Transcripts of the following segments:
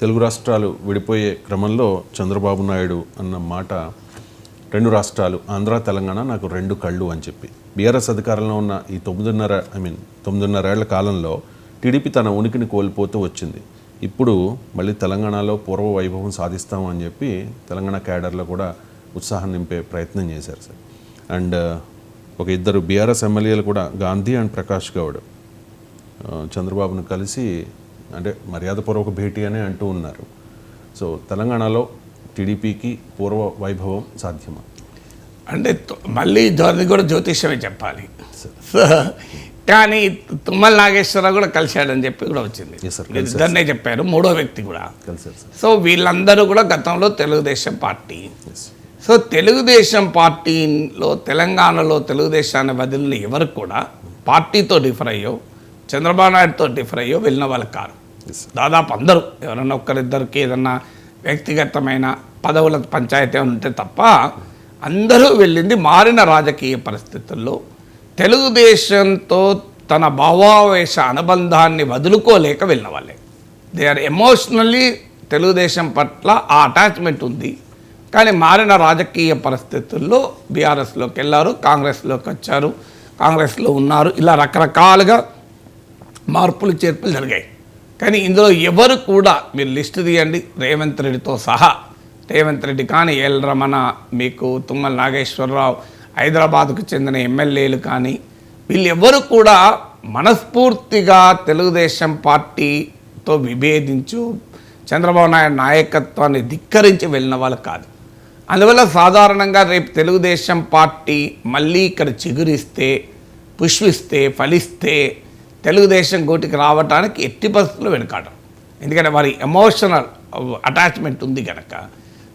తెలుగు రాష్ట్రాలు విడిపోయే క్రమంలో చంద్రబాబు నాయుడు అన్న మాట రెండు రాష్ట్రాలు ఆంధ్ర తెలంగాణ నాకు రెండు కళ్ళు అని చెప్పి. బీఆర్ఎస్ అధికారంలో ఉన్న ఈ తొమ్మిదిన్నర ఐ మీన్ తొమ్మిదిన్నరేళ్ళ కాలంలో టీడీపీ తన ఉనికిని కోల్పోతూ వచ్చింది. ఇప్పుడు మళ్ళీ తెలంగాణలో పూర్వ వైభవం సాధిస్తాం అని చెప్పి తెలంగాణ క్యాడర్లో కూడా ఉత్సాహం నింపే ప్రయత్నం చేశారు సార్. అండ్ ఒక ఇద్దరు బీఆర్ఎస్ ఎమ్మెల్యేలు కూడా గాంధీ అండ్ ప్రకాష్ గౌడ్ చంద్రబాబును కలిసి అంటే మర్యాదపూర్వక భేటీ అనే అంటూ ఉన్నారు. సో తెలంగాణలో టీడీపీకి పూర్వ వైభవం సాధ్యమా? అంటే మళ్ళీ ధోరణి కూడా జ్యోతిష్యమే చెప్పాలి. సో కానీ తుమ్మల నాగేశ్వరరావు కూడా కలిశాడని చెప్పి కూడా వచ్చింది. ఇద్దరినే చెప్పారు మూడో వ్యక్తి కూడా. సో వీళ్ళందరూ కూడా గతంలో తెలుగుదేశం పార్టీ. సో తెలుగుదేశం పార్టీలో తెలంగాణలో తెలుగుదేశాన్ని వదిలిన ఎవరు కూడా పార్టీతో డిఫర్ అయ్యో చంద్రబాబు నాయుడుతో డిఫర్ అయ్యో వెళ్ళిన వాళ్ళు కారు. దాదాపు అందరూ ఎవరన్నా ఒక్కరిద్దరికి ఏదన్నా వ్యక్తిగతమైన పదవుల పంచాయతీ ఉంటే తప్ప అందరూ వెళ్ళింది మారిన రాజకీయ పరిస్థితుల్లో. తెలుగుదేశంతో తన భావావేశ అనుబంధాన్ని వదులుకోలేక వెళ్ళిన వాళ్ళే. దే ఆర్ ఎమోషనల్లీ తెలుగుదేశం పట్ల ఆ అటాచ్మెంట్ ఉంది. కానీ మారిన రాజకీయ పరిస్థితుల్లో బీఆర్ఎస్లోకి వెళ్ళారు కాంగ్రెస్లోకి వచ్చారు కాంగ్రెస్లో ఉన్నారు. ఇలా రకరకాలుగా మార్పులు చేర్పులు జరిగాయి. కానీ ఇందులో ఎవరు కూడా మీరు లిస్ట్ తీయండి. రేవంత్ రెడ్డితో సహా. రేవంత్ రెడ్డి కానీ ఎల్ రమణ మీకు తుమ్మల నాగేశ్వరరావు హైదరాబాద్కు చెందిన ఎమ్మెల్యేలు కానీ వీళ్ళు ఎవరు కూడా మనస్ఫూర్తిగా తెలుగుదేశం పార్టీతో విభేదించు చంద్రబాబు నాయుడు నాయకత్వాన్ని ధిక్కరించి వెళ్ళిన వాళ్ళు కాదు. అందువల్ల సాధారణంగా రేపు తెలుగుదేశం పార్టీ మళ్ళీ ఇక్కడ చిగురిస్తే పుష్పిస్తే ఫలిస్తే తెలుగుదేశం గోటికి రావడానికి ఎట్టి పరిస్థితులు వెనుకాడరు. ఎందుకంటే వారి ఎమోషనల్ అటాచ్మెంట్ ఉంది కనుక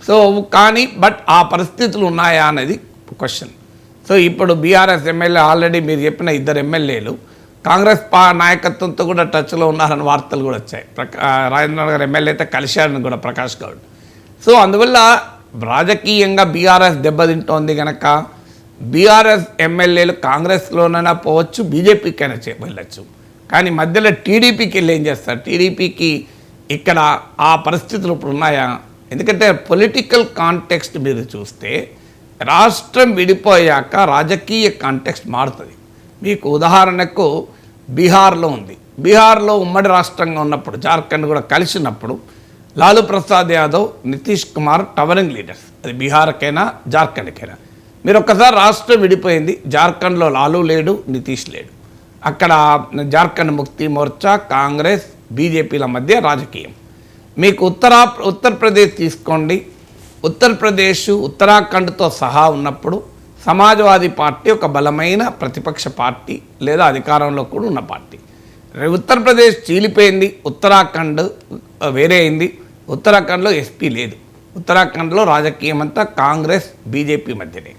సో కానీ బట్ ఆ పరిస్థితులు ఉన్నాయా అనేది క్వశ్చన్. సో ఇప్పుడు బీఆర్ఎస్ ఎమ్మెల్యే ఆల్రెడీ మీరు చెప్పిన ఇద్దరు ఎమ్మెల్యేలు కాంగ్రెస్ పా నాయకత్వంతో కూడా టచ్లో ఉన్నారని వార్తలు కూడా వచ్చాయి. ప్రకా రాజేంద్ర ఎమ్మెల్యే అయితే కలిశారని కూడా ప్రకాష్ గౌడ్. సో అందువల్ల రాజకీయంగా బీఆర్ఎస్ దెబ్బతింటోంది కనుక బీఆర్ఎస్ ఎమ్మెల్యేలు కాంగ్రెస్లోనైనా పోవచ్చు బీజేపీకైనా వెళ్ళచ్చు. కానీ మధ్యలో టీడీపీకి వెళ్ళి ఏం చేస్తారు? టీడీపీకి ఇక్కడ ఆ పరిస్థితులు ఇప్పుడు ఉన్నాయా? ఎందుకంటే పొలిటికల్ కాంటెక్స్ట్ మీరు చూస్తే రాష్ట్రం విడిపోయాక రాజకీయ కాంటెక్స్ట్ మారుతుంది. మీకు ఉదాహరణకు బీహార్లో ఉంది. బీహార్లో ఉమ్మడి రాష్ట్రంగా ఉన్నప్పుడు జార్ఖండ్ కూడా కలిసినప్పుడు లాలూ ప్రసాద్ యాదవ్ నితీష్ కుమార్ టవరింగ్ లీడర్స్. అది బీహార్కైనా జార్ఖండ్కైనా. మీరు ఒక్కసారి రాష్ట్రం విడిపోయింది జార్ఖండ్లో లాలూ లేడు నితీష్ లేడు. అక్కడ జార్ఖండ్ ముక్తి మోర్చా కాంగ్రెస్ బీజేపీల మధ్య రాజకీయం. మీకు ఉత్తరా ఉత్తరప్రదేశ్ తీసుకోండి. ఉత్తరప్రదేశ్ ఉత్తరాఖండ్తో సహా ఉన్నప్పుడు సమాజ్వాదీ పార్టీ ఒక బలమైన ప్రతిపక్ష పార్టీ లేదా అధికారంలో కూడా ఉన్న పార్టీ. ఉత్తరప్రదేశ్ చీలిపోయింది ఉత్తరాఖండ్ వేరే అయింది ఉత్తరాఖండ్లో ఎస్పీ లేదు. ఉత్తరాఖండ్లో రాజకీయం అంతా కాంగ్రెస్ బీజేపీ మధ్యనే.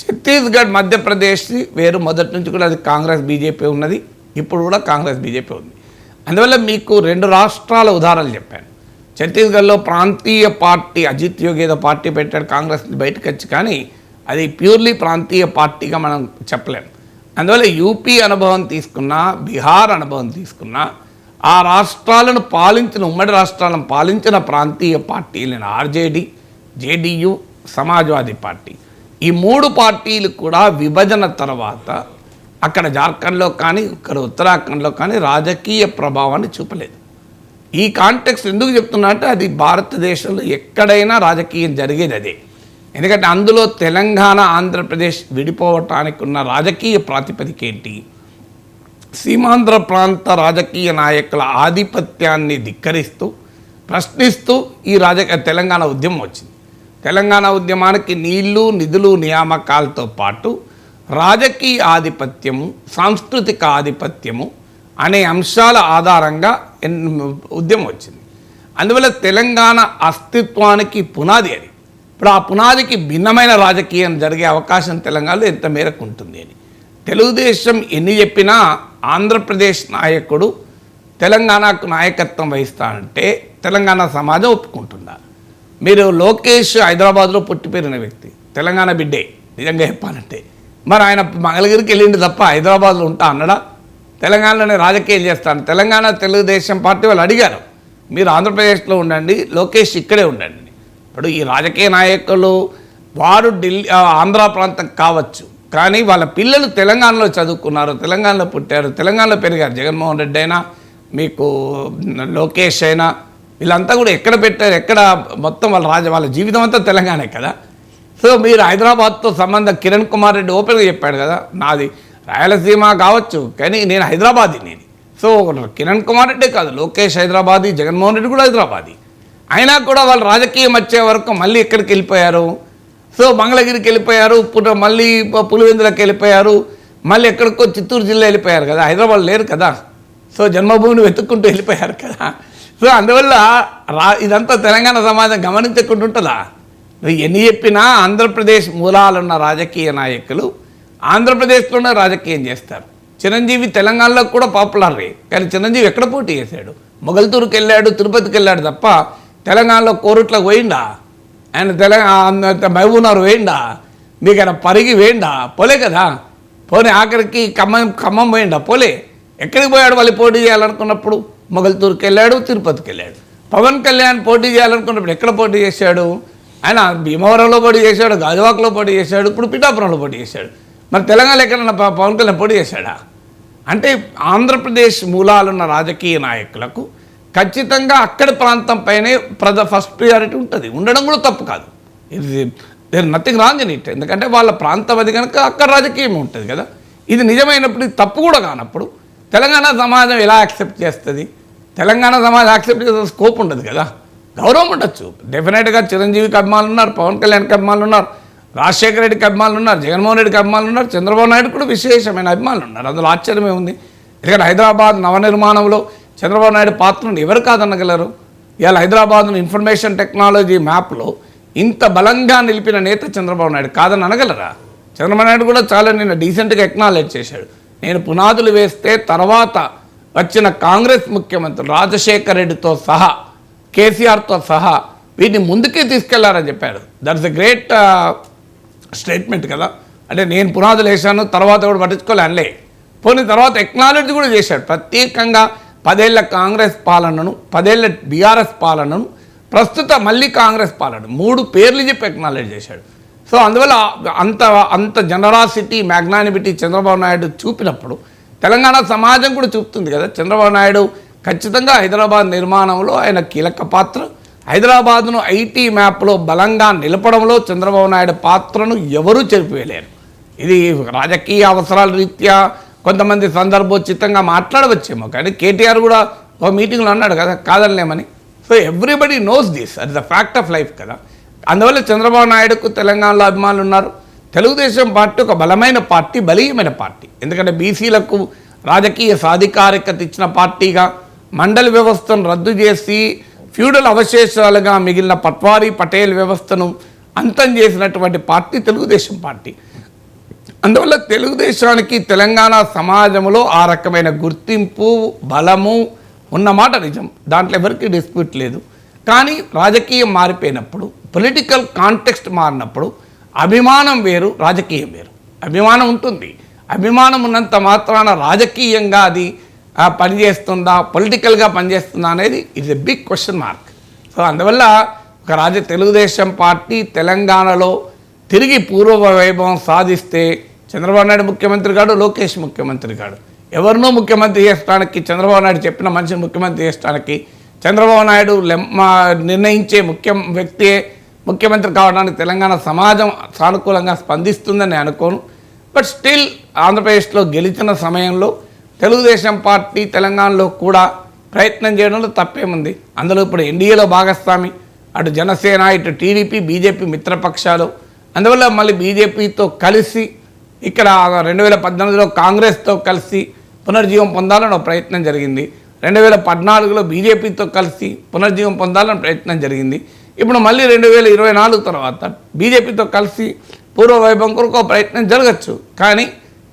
ఛత్తీస్గఢ్ మధ్యప్రదేశ్ వేరు. మొదటి నుంచి కూడా అది కాంగ్రెస్ బీజేపీ ఉన్నది. ఇప్పుడు కూడా కాంగ్రెస్ బీజేపీ ఉంది. అందువల్ల మీకు రెండు రాష్ట్రాల ఉదాహరణలు చెప్పాను. ఛత్తీస్గఢ్లో ప్రాంతీయ పార్టీ అజిత్ యోగి ఏదో పార్టీ పెట్టాడు కాంగ్రెస్ బయటకు వచ్చి కానీ అది ప్యూర్లీ ప్రాంతీయ పార్టీగా మనం చెప్పలేము అందువల్ల యూపీ అనుభవం తీసుకున్నా బీహార్ అనుభవం తీసుకున్నా ఆ రాష్ట్రాలను పాలించిన ఉమ్మడి రాష్ట్రాలను పాలించిన ప్రాంతీయ పార్టీలైన ఆర్జేడీ జేడీయూ సమాజ్వాదీ పార్టీ. ఈ మూడు పార్టీలు కూడా విభజన తర్వాత అక్కడ జార్ఖండ్లో కానీ ఇక్కడ ఉత్తరాఖండ్లో కానీ రాజకీయ ప్రభావాన్ని చూపలేదు. ఈ కాంటెక్స్ ఎందుకు చెప్తున్నా అంటే అది భారతదేశంలో ఎక్కడైనా రాజకీయం జరిగేది అదే. ఎందుకంటే అందులో తెలంగాణ ఆంధ్రప్రదేశ్ విడిపోవటానికి ఉన్న రాజకీయ ప్రాతిపదిక ఏంటి? సీమాంధ్ర ప్రాంత రాజకీయ నాయకుల ఆధిపత్యాన్ని ధిక్కరిస్తూ ప్రశ్నిస్తూ ఈ రాజ తెలంగాణ ఉద్యమం వచ్చింది. తెలంగాణ ఉద్యమానికి నీళ్ళు నిధులు నియామకాలతో పాటు రాజకీయ ఆధిపత్యము సాంస్కృతిక ఆధిపత్యము అనే అంశాల ఆధారంగా ఉద్యమం వచ్చింది. అందువల్ల తెలంగాణ అస్తిత్వానికి పునాది అది. ఇప్పుడు ఆ పునాదికి భిన్నమైన రాజకీయం జరిగే అవకాశం తెలంగాణలో ఎంత మేరకు ఉంటుంది అని. తెలుగుదేశం ఎన్ని చెప్పినా ఆంధ్రప్రదేశ్ నాయకుడు తెలంగాణకు నాయకత్వం వహిస్తానంటే తెలంగాణ సమాజం ఒప్పుకుంటుంది. మీరు లోకేష్ హైదరాబాద్లో పుట్టి పెరిగిన వ్యక్తి తెలంగాణ బిడ్డే నిజంగా చెప్పాలంటే. మరి ఆయన మంగళగిరికి వెళ్ళిండు తప్ప హైదరాబాద్లో ఉంటా అన్నడా? తెలంగాణలోనే రాజకీయం చేస్తాను. తెలంగాణ తెలుగుదేశం పార్టీ వాళ్ళు అడిగారు మీరు ఆంధ్రప్రదేశ్లో ఉండండి లోకేష్ ఇక్కడే ఉండండి. ఇప్పుడు ఈ రాజకీయ నాయకులు వారు ఢిల్లీ ఆంధ్ర ప్రాంతం కావచ్చు కానీ వాళ్ళ పిల్లలు తెలంగాణలో చదువుకున్నారు తెలంగాణలో పుట్టారు తెలంగాణలో పెరిగారు. జగన్మోహన్ రెడ్డి అయినా మీకు లోకేష్ అయినా వీళ్ళంతా కూడా ఎక్కడ పెట్టారు ఎక్కడ మొత్తం వాళ్ళ రాజ వాళ్ళ జీవితం అంతా తెలంగాణే కదా? సో మీరు హైదరాబాద్తో సంబంధం కిరణ్ కుమార్ రెడ్డి ఓపెన్గా చెప్పాడు కదా నాది రాయలసీమ కావచ్చు కానీ నేను హైదరాబాదీ నేను. సో కిరణ్ కుమార్ రెడ్డి కాదు లోకేష్ హైదరాబాదీ జగన్మోహన్ రెడ్డి కూడా హైదరాబాదీ. అయినా కూడా వాళ్ళు రాజకీయం వచ్చే వరకు మళ్ళీ ఎక్కడికి వెళ్ళిపోయారు? సో మంగళగిరికి వెళ్ళిపోయారు పుట్ట మళ్ళీ పులివెందులకు వెళ్ళిపోయారు మళ్ళీ ఎక్కడికో చిత్తూరు జిల్లా వెళ్ళిపోయారు కదా హైదరాబాద్ లేరు కదా? సో జన్మభూమిని వెతుక్కుంటూ వెళ్ళిపోయారు కదా? సో అందువల్ల రా ఇదంతా తెలంగాణ సమాజం గమనించకుండా నువ్వు ఎన్ని చెప్పినా ఆంధ్రప్రదేశ్ మూలాలున్న రాజకీయ నాయకులు ఆంధ్రప్రదేశ్లోనే రాజకీయం చేస్తారు. చిరంజీవి తెలంగాణలో కూడా పాపులర్ కానీ చిరంజీవి ఎక్కడ పోటీ చేశాడు? మొగల్తూరుకి వెళ్ళాడు తిరుపతికి వెళ్ళాడు తప్ప తెలంగాణలో కోరుట్లకు పోయిండా? ఆయన తెలంగాణ మహబూబ్నగర్ వేయండా మీకు ఆయన పరిగి వేయండా? పోలే కదా. పోనీ ఆఖరికి ఖమ్మం ఖమ్మం పోయిండా? పోలే. ఎక్కడికి పోయాడు వాళ్ళు పోటీ చేయాలనుకున్నప్పుడు? మొగల్తూరుకి వెళ్ళాడు తిరుపతికి వెళ్ళాడు పవన్ కళ్యాణ్ పోటీ చేయాలనుకున్నప్పుడు ఎక్కడ పోటీ చేశాడు? ఆయన భీమవరంలో పోటీ చేశాడు గాజువాకలో పోటీ చేశాడు ఇప్పుడు పిఠాపురంలో పోటీ చేశాడు. మరి తెలంగాణ ఎక్కడన్నా పవన్ కళ్యాణ్ పోటీ చేశాడా? అంటే ఆంధ్రప్రదేశ్ మూలాలున్న రాజకీయ నాయకులకు ఖచ్చితంగా అక్కడి ప్రాంతంపైనే ప్రజ ఫస్ట్ ప్రియారిటీ ఉంటుంది. ఉండడం కూడా తప్పు కాదు. ఇది there nothing wrong in it ఎందుకంటే వాళ్ళ ప్రాంతం అది కనుక అక్కడ రాజకీయం ఉంటుంది కదా. ఇది నిజమైనప్పుడు ఇది తప్పు కూడా కానప్పుడు తెలంగాణ సమాజం ఎలా యాక్సెప్ట్ చేస్తుంది? తెలంగాణ సమాజం యాక్సెప్ట్ చేసే స్కోప్ ఉండదు కదా. గౌరవం ఉండొచ్చు. డెఫినెట్గా చిరంజీవికి అభిమానులు ఉన్నారు పవన్ కళ్యాణ్కి అభిమానులు ఉన్నారు రాజశేఖర రెడ్డికి అభిమానులు ఉన్నారు జగన్మోహన్ రెడ్డికి అభిమానులు ఉన్నారు చంద్రబాబు నాయుడు కూడా విశేషమైన అభిమానులు ఉన్నారు. అందులో ఆశ్చర్యమే ఉంది. ఎందుకంటే హైదరాబాద్ నవనిర్మాణంలో చంద్రబాబు నాయుడు పాత్రను ఎవరు కాదనగలరు? ఇవాళ హైదరాబాద్ను ఇన్ఫర్మేషన్ టెక్నాలజీ మ్యాప్లో ఇంత బలంగా నిలిపిన నేత చంద్రబాబు నాయుడు కాదని అనగలరా చంద్రబాబు నాయుడు కూడా చాలా నిన్న డీసెంట్గా ఎక్నాలెడ్జ్ చేశాడు. నేను పునాదులు వేస్తే తర్వాత వచ్చిన కాంగ్రెస్ ముఖ్యమంత్రి రాజశేఖర రెడ్డితో సహా కేసీఆర్తో సహా వీటిని ముందుకే తీసుకెళ్ళారని చెప్పారు దట్స్ ఎ గ్రేట్ స్టేట్మెంట్ కదా. అంటే నేను పునాదులు వేశాను తర్వాత కూడా పట్టించుకోలేనులే. పోనీ తర్వాత ఎక్నాలజీ కూడా చేశాడు. ప్రత్యేకంగా పదేళ్ళ కాంగ్రెస్ పాలనను పదేళ్ళ బీఆర్ఎస్ పాలనను ప్రస్తుత మళ్ళీ కాంగ్రెస్ పాలన. మూడు పేర్లు చెప్పి ఎక్నాలజీ చేశాడు. సో అందువల్ల అంత అంత జనరాసిటీ మ్యాగ్నానిమిటీ చంద్రబాబు నాయుడు చూపినప్పుడు తెలంగాణ సమాజం కూడా చూపుతుంది కదా. చంద్రబాబు నాయుడు ఖచ్చితంగా హైదరాబాద్ నిర్మాణంలో ఆయన కీలక పాత్ర. హైదరాబాద్ను ఐటీ మ్యాప్లో బలంగా నిలపడంలో చంద్రబాబు నాయుడు పాత్రను ఎవరూ చెరిపివేయలేరు. ఇది రాజకీయ అవసరాల రీత్యా కొంతమంది సందర్భోచితంగా మాట్లాడవచ్చేమో కానీ కేటీఆర్ కూడా ఒక మీటింగ్లో అన్నాడు కదా కాదనలేమని. సో ఎవ్రీబడి నోస్ దిస్ అది ద ఫ్యాక్ట్ ఆఫ్ లైఫ్ కదా. అందువల్ల చంద్రబాబు నాయుడుకు తెలంగాణలో అభిమానులు ఉన్నారు. తెలుగుదేశం పార్టీ ఒక బలమైన పార్టీ బలీయమైన పార్టీ. ఎందుకంటే బీసీలకు రాజకీయ సాధికారికత ఇచ్చిన పార్టీగా మండలి వ్యవస్థను రద్దు చేసి ఫ్యూడల్ అవశేషాలుగా మిగిలిన పట్వారీ పటేల్ వ్యవస్థను అంతం చేసినటువంటి పార్టీ తెలుగుదేశం పార్టీ. అందువల్ల తెలుగుదేశానికి తెలంగాణ సమాజంలో ఆ రకమైన గుర్తింపు బలము ఉన్నమాట నిజం. దాంట్లో ఎవరికి డిస్ప్యూట్ లేదు. కానీ రాజకీయం మారిపోయినప్పుడు పొలిటికల్ కాంటెక్స్ట్ మారినప్పుడు అభిమానం వేరు రాజకీయం వేరు. అభిమానం ఉంటుంది. అభిమానం ఉన్నంత మాత్రాన రాజకీయంగా అది పనిచేస్తుందా పొలిటికల్గా పనిచేస్తుందా అనేది it's a big question mark. So అందువల్ల ఒక రాజ తెలుగుదేశం పార్టీ తెలంగాణలో తిరిగి పూర్వ వైభవం సాధిస్తే చంద్రబాబు నాయుడు ముఖ్యమంత్రి కాడు లోకేష్ ముఖ్యమంత్రి కాడు ఎవరినో ముఖ్యమంత్రి చేసడానికి చంద్రబాబు నాయుడు చెప్పిన మనిషిని ముఖ్యమంత్రి చేసడానికి చంద్రబాబు నాయుడు లెమ్మ నిర్ణయించే ముఖ్య వ్యక్తే ముఖ్యమంత్రి కావడానికి తెలంగాణ సమాజం సానుకూలంగా స్పందిస్తుందని అనుకోను. బట్ స్టిల్ ఆంధ్రప్రదేశ్లో గెలిచిన సమయంలో తెలుగుదేశం పార్టీ తెలంగాణలో కూడా ప్రయత్నం చేయడంలో తప్పేముంది? అందులో ఇప్పుడు ఎన్డీఏలో భాగస్వామి అటు జనసేన ఇటు టీడీపీ బీజేపీ మిత్రపక్షాలు. అందువల్ల మళ్ళీ బీజేపీతో కలిసి ఇక్కడ రెండు వేల పద్నాలుగులో కాంగ్రెస్తో కలిసి పునర్జీవం పొందాలని ఒక ప్రయత్నం జరిగింది. రెండు వేల పద్నాలుగులో బీజేపీతో కలిసి పునర్జీవం పొందాలని ప్రయత్నం జరిగింది. ఇప్పుడు మళ్ళీ రెండు వేల ఇరవై నాలుగు తర్వాత బీజేపీతో కలిసి పూర్వ వైభవం కొరకు ప్రయత్నం జరగచ్చు. కానీ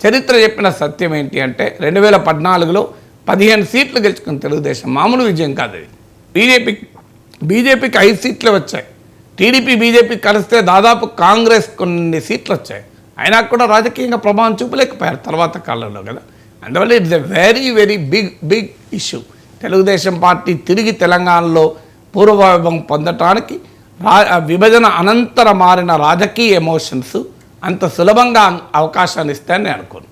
చరిత్ర చెప్పిన సత్యం ఏంటి అంటే రెండు వేల పద్నాలుగులో పదిహేను సీట్లు గెలుచుకున్న తెలుగుదేశం మామూలు విజయం కాదు అది. బీజేపీ బీజేపీకి ఐదు సీట్లు వచ్చాయి. టీడీపీ బీజేపీ కలిస్తే దాదాపు కాంగ్రెస్ కొన్ని సీట్లు వచ్చాయి. అయినా కూడా రాజకీయంగా ప్రభావం చూపలేకపోయారు తర్వాత కాలంలో కదా. అందువల్ల it's a very very big big issue. Telugu Desam party తిరిగి తెలంగాణలో పూర్వవైభవం పొందటానికి రా విభజన అనంతర మారిన రాజకీయ ఎమోషన్స్ అంత సులభంగా అవకాశాన్ని ఇస్తాయని నేను అనుకోను.